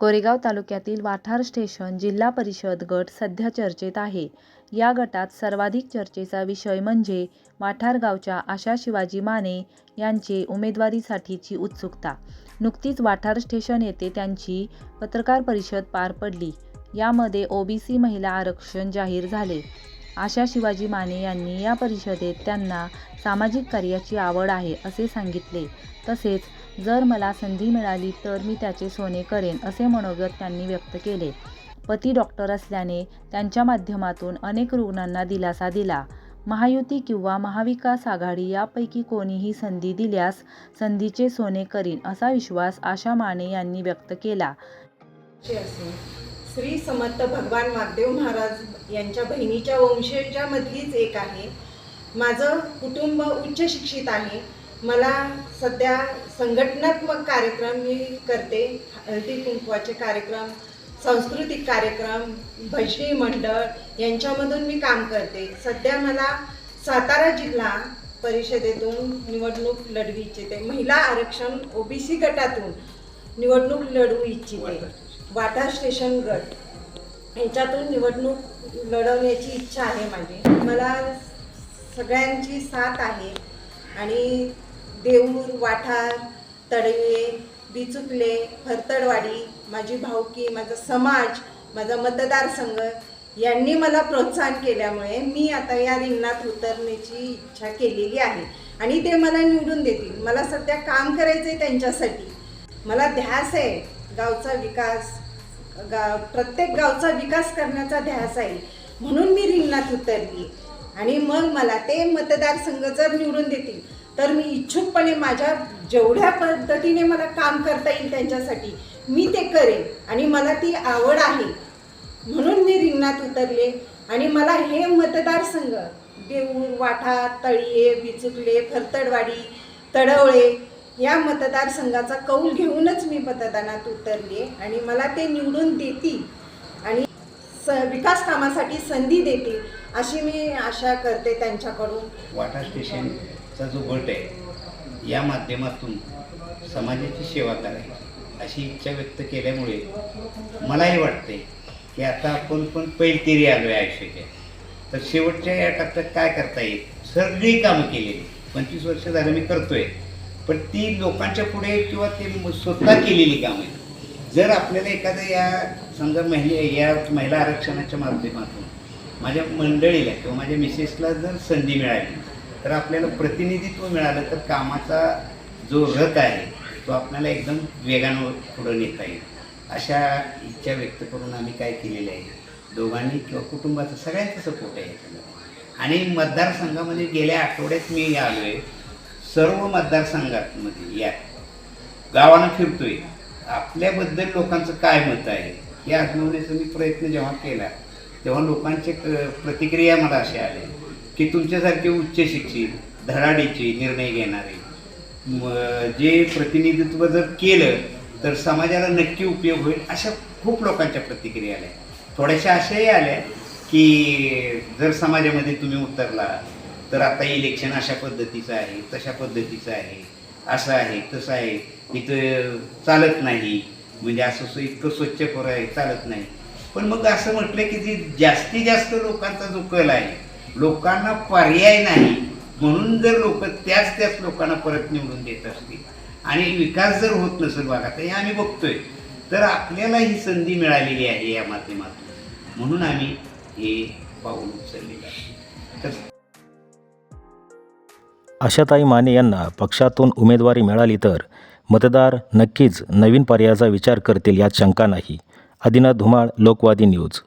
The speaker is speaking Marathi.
कोरेगाव तालुक्यातील वाठार स्टेशन जिल्हा परिषद गट सध्या चर्चेत आहे. या गटात सर्वाधिक चर्चेचा विषय म्हणजे वाठार गावच्या आशा शिवाजी माने यांचे उमेदवारीसाठीची उत्सुकता. नुकतीच वाठार स्टेशन येथे त्यांची पत्रकार परिषद पार पडली. यामध्ये ओबीसी महिला आरक्षण जाहीर झाले. आशा शिवाजी माने यांनी या परिषदेत त्यांना सामाजिक कार्याची आवड आहे असे सांगितले. तसेच जर मला संधी मिळाली तर मी त्याचे सोने करेन असे मनोगत त्यांनी व्यक्त केले. पती डॉक्टर असल्याने त्यांच्या माध्यमातून अनेक रुग्णांना दिलासा दिला. महायुती किंवा महाविकास आघाडी यापैकी कोणीही संधी दिल्यास संधीचे सोने करीन असा विश्वास आशा माने यांनी व्यक्त केला. श्री समर्थ भगवान वागदेव महाराज यांच्या बहिणीच्या वंशजामधलीच एक आहे. माझं कुटुंब उच्च शिक्षित आहे. मला सध्या संघटनात्मक कार्यक्रम मी करते. हळदी कुंकवाचे कार्यक्रम सांस्कृतिक कार्यक्रम भजनी मंडळ यांच्यामधून मी काम करते. सध्या मला सातारा जिल्हा परिषदेतून निवडणूक लढवी इच्छिते. महिला आरक्षण ओबीसी गटातून निवडणूक लढवू इच्छिते. वाटा स्टेशन गट. यांच्यातून निवडणूक लढवण्याची इच्छा आहे माझी. मला सगळ्यांची साथ आहे. आणि देऊर वाठार तडवे बिचुकले फरतडवाडी माझी भावकी माझा समाज माझा मतदारसंघ यांनी मला प्रोत्साहन केल्यामुळे मी आता या रिंगणात उतरण्याची इच्छा केलेली आहे. आणि ते मला निवडून देतील. मला सध्या काम करायचं आहे त्यांच्यासाठी. मला ध्यास आहे. गावचा विकास गा प्रत्येक गावचा विकास करण्याचा ध्यास आहे. म्हणून मी रिंगणात उतरली. आणि मग मला ते मतदारसंघ जर निवडून देतील तर मी इच्छुकपणे माझ्या जेवढ्या पद्धतीने मला काम करता येईल त्यांच्यासाठी मी ते करेन. आणि मला ती आवड आहे. म्हणून मी रिंगणात उतरले. आणि मला हे मतदारसंघ देऊळ वाठा तळीये बिचुकले फरतडवाडी तडवळे या मतदारसंघाचा कौल घेऊनच मी मतदानात उतरले. आणि मला ते निवडून देतील आणि स विकास कामासाठी संधी देतील अशी मी आशा करते त्यांच्याकडून. वाटा चा जो गट आहे या माध्यमातून समाजाची सेवा करायची अशी इच्छा व्यक्त केल्यामुळे मलाही वाटते की आता आपण पण पैलतिरी आलो आहे आयुष्याच्या. तर शेवटच्या या टप्प्यात काय करता येईल? सगळी कामं केलेली. पंचवीस वर्ष झालं मी करतोय. पण ती लोकांच्या पुढे किंवा ते स्वतः केलेली कामं आहेत. जर आपल्याला एखाद्या या समजा महिला या महिला आरक्षणाच्या माध्यमातून माझ्या मंडळीला किंवा माझ्या मिसेसला जर संधी मिळाली तर आपल्याला प्रतिनिधित्व मिळालं तर कामाचा जो रथ आहे तो आपल्याला एकदम वेगानं पुढं नेता येईल. अशा इच्छा व्यक्त करून आम्ही काय केलेलं आहे? दोघांनी किंवा कुटुंबाचा सगळ्यांचा सपोर्ट आहे आणि मतदारसंघामध्ये गेल्या आठवड्यात मी आलो आहे सर्व मतदारसंघांमध्ये या गावानं फिरतोय. आपल्याबद्दल लोकांचं काय मत आहे हे आजमवण्याचा मी प्रयत्न जेव्हा केला तेव्हा लोकांचे क- प्रतिक्रिया मला असे आले. की तुमच्यासारखे उच्च शिक्षित धडाडीचे निर्णय घेणारे. जे प्रतिनिधित्व जर केलं तर समाजाला नक्की उपयोग होईल अशा खूप लोकांच्या प्रतिक्रिया आल्या. थोड्याशा अशाही आल्या की जर समाजामध्ये तुम्ही उतरला तर आता इलेक्शन अशा पद्धतीचं आहे तशा पद्धतीचं आहे असं आहे तसं आहे इथं चालत नाही. म्हणजे असं असं इतकं स्वच्छ खोरं आहे चालत नाही. पण मग असं म्हटलं की जी जास्तीत जास्त लोकांचा जो कल आहे लोकांना पर्याय नाही. म्हणून जर लोक त्याच त्याच लोकांना परत निवडून देत असतील आणि विकास जर होत नसेल बघा तर हे आम्ही बघतोय. तर आपल्याला ही संधी मिळालेली आहे या माध्यमातून. म्हणून आम्ही हे पाऊल उचललेलं आहे. आशाताई माने यांना पक्षातून उमेदवारी मिळाली तर मतदार नक्कीच नवीन पर्यायाचा विचार करतील यात शंका नाही. आदिनाथ धुमाळ लोकवादी न्यूज.